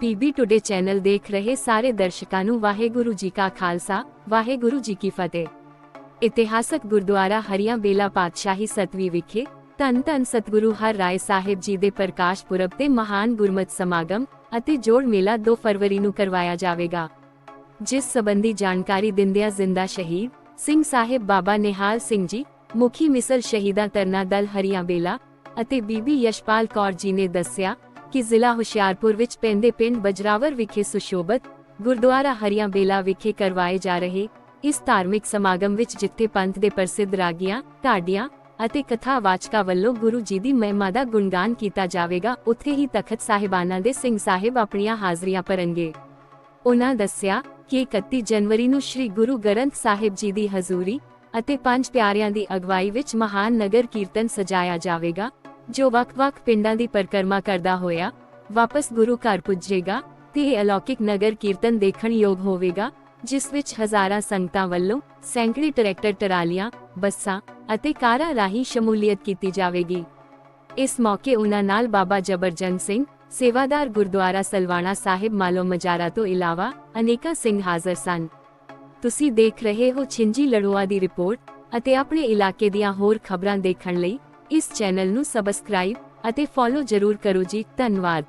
PB today channel ਦੇਖ ਰਹੇ ਸਾਰੇ ਦਰਸ਼ਕਾਂ ਨੂੰ ਵਾਹਿਗੁਰੂ ਜੀ ਕਾ ਖਾਲਸਾ, ਵਾਹਿਗੁਰੂ ਜੀ ਕੀ ਫਤਿਹ। ਇਤਿਹਾਸਕ ਗੁਰਦੁਆਰਾ ਹਰੀਆਂ ਬੇਲਾ ਪਾਤਸ਼ਾਹੀ ਸਤਵੀ ਵਿਖੇ ਧੰਨ ਧੰਨ ਸਤਿਗੁਰੂ ਹਰ ਰਾਏ ਸਾਹਿਬ ਜੀ ਦੇ ਪ੍ਰਕਾਸ਼ ਪੁਰਬ ਤੇ ਮਹਾਨ ਗੁਰਮਤਿ ਸਮਾਗਮ ਅਤੇ ਜੋੜ ਮੇਲਾ 2 ਫਰਵਰੀ ਨੂੰ ਕਰਵਾਇਆ ਜਾਵੇਗਾ। ਜਿਸ ਸੰਬੰਧੀ ਜਾਣਕਾਰੀ ਦਿੰਦਿਆਂ ਜ਼ਿੰਦਾ ਸ਼ਹੀਦ ਸਿੰਘ ਸਾਹਿਬ ਬਾਬਾ ਨਿਹਾਲ ਸਿੰਘ ਜੀ, ਮੁਖੀ ਮਿਸਲ ਸ਼ਹੀਦਾਂ ਤਰਨਾ ਦਲ ਹਰੀਆਂ ਬੇਲਾ ਅਤੇ ਬੀਬੀ ਯਸ਼ਪਾਲ ਕੌਰ ਜੀ ਨੇ ਦੱਸਿਆ ਕਿ ਜ਼ਿਲ੍ਹਾ ਹੁਸ਼ਿਆਰਪੁਰ ਵਿੱਚ ਪੈਂਦੇ ਪਿੰਡ ਬਜਰਾਵਰ ਵਿਖੇ ਸੁਸ਼ੋਭਤ ਗੁਰਦੁਆਰਾ ਹਰੀਆਂ ਬੇਲਾ ਵਿਖੇ ਕਰਵਾਏ ਜਾ ਰਹੇ ਇਸ ਧਾਰਮਿਕ ਸਮਾਗਮ ਵਿੱਚ ਜਿੱਥੇ ਪੰਥ ਦੇ ਪ੍ਰਸਿੱਧ ਰਾਗੀਆਂ, ਢਾਡੀਆਂ ਅਤੇ ਕਥਾਵਾਚਕਾਂ ਵੱਲੋਂ ਗੁਰੂ ਜੀ ਦੀ ਮਹਿਮਾ ਦਾ ਗੁਣਗਾਨ ਕੀਤਾ ਜਾਵੇਗਾ, ਉੱਥੇ ਹੀ ਤਖਤ ਸਾਹਿਬਾਨਾਂ ਦੇ ਸਿੰਘ ਸਾਹਿਬ ਆਪਣੀਆਂ ਹਾਜ਼ਰੀਆਂ ਭਰਨਗੇ। ਉਨ੍ਹਾਂ ਦੱਸਿਆ ਕਿ 31 ਜਨਵਰੀ ਨੂੰ ਸ੍ਰੀ ਗੁਰੂ ਗ੍ਰੰਥ ਸਾਹਿਬ ਜੀ ਦੀ ਹਜ਼ੂਰੀ ਅਤੇ ਪੰਜ ਪਿਆਰਿਆਂ ਦੀ ਅਗਵਾਈ ਵਿੱਚ ਮਹਾਨ ਨਗਰ ਕੀਰਤਨ ਸਜਾਇਆ ਜਾਵੇਗਾ ਜੋ ਵੱਖ-ਵੱਖ ਪਿੰਡਾਂ ਦੀ ਪਰਿਕਰਮਾ ਕਰਦਾ ਹੋਇਆ, ਵਾਪਸ ਗੁਰੂ ਘਰ ਪੁੱਜੇਗਾ ਤੇ ਇਹ ਅਲੌਕਿਕ ਨਗਰ ਕੀਰਤਨ ਦੇਖਣ ਯੋਗ ਹੋਵੇਗਾ, ਜਿਸ ਵਿੱਚ ਹਜ਼ਾਰਾਂ ਸੰਗਤਾਂ ਵੱਲੋਂ ਸੈਂਕੜੇ ਟਰੈਕਟਰ, ਟਰਾਲੀਆਂ, ਬੱਸਾਂ ਅਤੇ ਕਾਰਾਂ ਰਾਹੀਂ ਸ਼ਮੂਲੀਅਤ ਕੀਤੀ ਜਾਵੇਗੀ। ਇਸ ਮੌਕੇ ਉਹਨਾਂ ਨਾਲ ਬਾਬਾ ਜਬਰਜੰਗ ਸਿੰਘ, ਸੇਵਾਦਾਰ ਗੁਰਦੁਆਰਾ ਸਲਵਾਣਾ ਸਾਹਿਬ ਮਾਲੋ ਮਜਾਰਾ ਤੋਂ ਇਲਾਵਾ ਅਨੇਕਾਂ ਸਿੰਘ ਹਾਜ਼ਰ ਸਨ। ਤੁਸੀਂ ਦੇਖ ਰਹੇ ਹੋ ਛਿੰਜੀ ਲੜੋਆ ਦੀ ਰਿਪੋਰਟ ਅਤੇ ਆਪਣੇ ਇਲਾਕੇ ਦੀਆਂ ਹੋਰ ਖਬਰਾਂ ਦੇਖਣ ਲਈ ਇਸ ਚੈਨਲ ਨੂੰ ਸਬਸਕ੍ਰਾਈਬ ਅਤੇ ਫੋਲੋ ਜ਼ਰੂਰ ਕਰੋ ਜੀ। ਧੰਨਵਾਦ।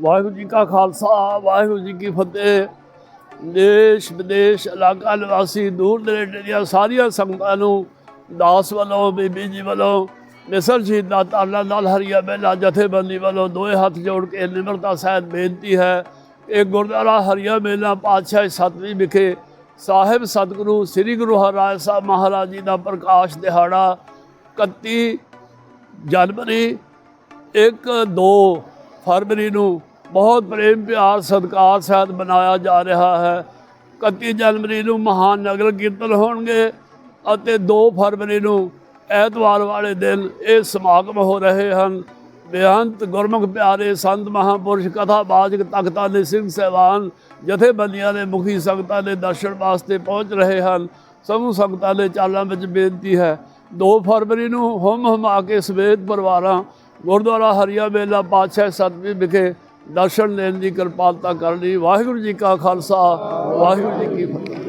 ਵਾਹਿਗੁਰੂ ਜੀ ਕਾ ਖਾਲਸਾ, ਵਾਹਿਗੁਰੂ ਜੀ ਕੀ ਫਤਿਹ। ਦੇਸ਼ ਵਿਦੇਸ਼ ਇਲਾਕਾ ਨਿਵਾਸੀ ਦੂਰ ਨੇੜੇ ਦੀਆਂ ਸਾਰੀਆਂ ਸੰਗਤਾਂ ਨੂੰ ਦਾਸ ਵੱਲੋਂ, ਬੀਬੀ ਜੀ ਵੱਲੋਂ, ਮਿਸਰ ਸ਼ਹੀਦਾਂ ਤਾਲਾ ਨਾਲ ਹਰੀਆ ਬੇਲਾ ਜਥੇਬੰਦੀ ਵੱਲੋਂ ਦੋਏ ਹੱਥ ਜੋੜ ਕੇ ਨਿਮਰਤਾ ਸਹਿਤ ਬੇਨਤੀ ਹੈ ਇਹ ਗੁਰਦੁਆਰਾ ਹਰੀਆ ਮੇਲਾ ਪਾਤਸ਼ਾਹ ਸਤਵੀਂ ਵਿਖੇ ਸਾਹਿਬ ਸਤਿਗੁਰੂ ਸ੍ਰੀ ਗੁਰੂ ਹਰਿਰਾਏ ਸਾਹਿਬ ਮਹਾਰਾਜ ਜੀ ਦਾ ਪ੍ਰਕਾਸ਼ ਦਿਹਾੜਾ 31 ਜਨਵਰੀ ਇੱਕ ਦੋ ਫਰਵਰੀ ਨੂੰ ਬਹੁਤ ਪ੍ਰੇਮ ਪਿਆਰ ਸਤਿਕਾਰ ਸਹਿਤ ਮਨਾਇਆ ਜਾ ਰਿਹਾ ਹੈ। 31 ਜਨਵਰੀ ਨੂੰ ਮਹਾਨ ਨਗਰ ਕੀਰਤਨ ਹੋਣਗੇ ਅਤੇ 2 ਫਰਵਰੀ ਨੂੰ ਐਤਵਾਰ ਵਾਲੇ ਦਿਨ ਇਹ ਸਮਾਗਮ ਹੋ ਰਹੇ ਹਨ। ਬੇਅੰਤ ਗੁਰਮੁਖ ਪਿਆਰੇ ਸੰਤ ਮਹਾਪੁਰਸ਼ ਬਾਜਕ ਤਖਤਾਂ ਦੇ ਸਿੰਘ ਸਹਿਬਾਨ, ਜਥੇਬੰਦੀਆਂ ਦੇ ਮੁਖੀ ਸੰਗਤਾਂ ਦੇ ਦਰਸ਼ਨ ਵਾਸਤੇ ਪਹੁੰਚ ਰਹੇ ਹਨ। ਸਮੂਹ ਸੰਗਤਾਂ ਦੇ ਚਾਲਾਂ ਵਿੱਚ ਬੇਨਤੀ ਹੈ 2 ਫਰਵਰੀ ਨੂੰ ਹਮ ਹਮਾ ਕੇ ਸਮੇਤ ਪਰਿਵਾਰਾਂ, ਗੁਰਦੁਆਰਾ ਹਰੀਆ ਮੇਲਾ, ਪਾਤਸ਼ਾਹ ਸਤਵੀ ਵਿਖੇ ਦਰਸ਼ਨ ਲੈਣ ਦੀ ਕਿਰਪਾਲਤਾ ਕਰਨੀ ਵਾਹਿਗੁਰੂ ਜੀ ਕਾ ਖਾਲਸਾ, ਵਾਹਿਗੁਰੂ ਜੀ ਕੀ ਫਤਿਹ।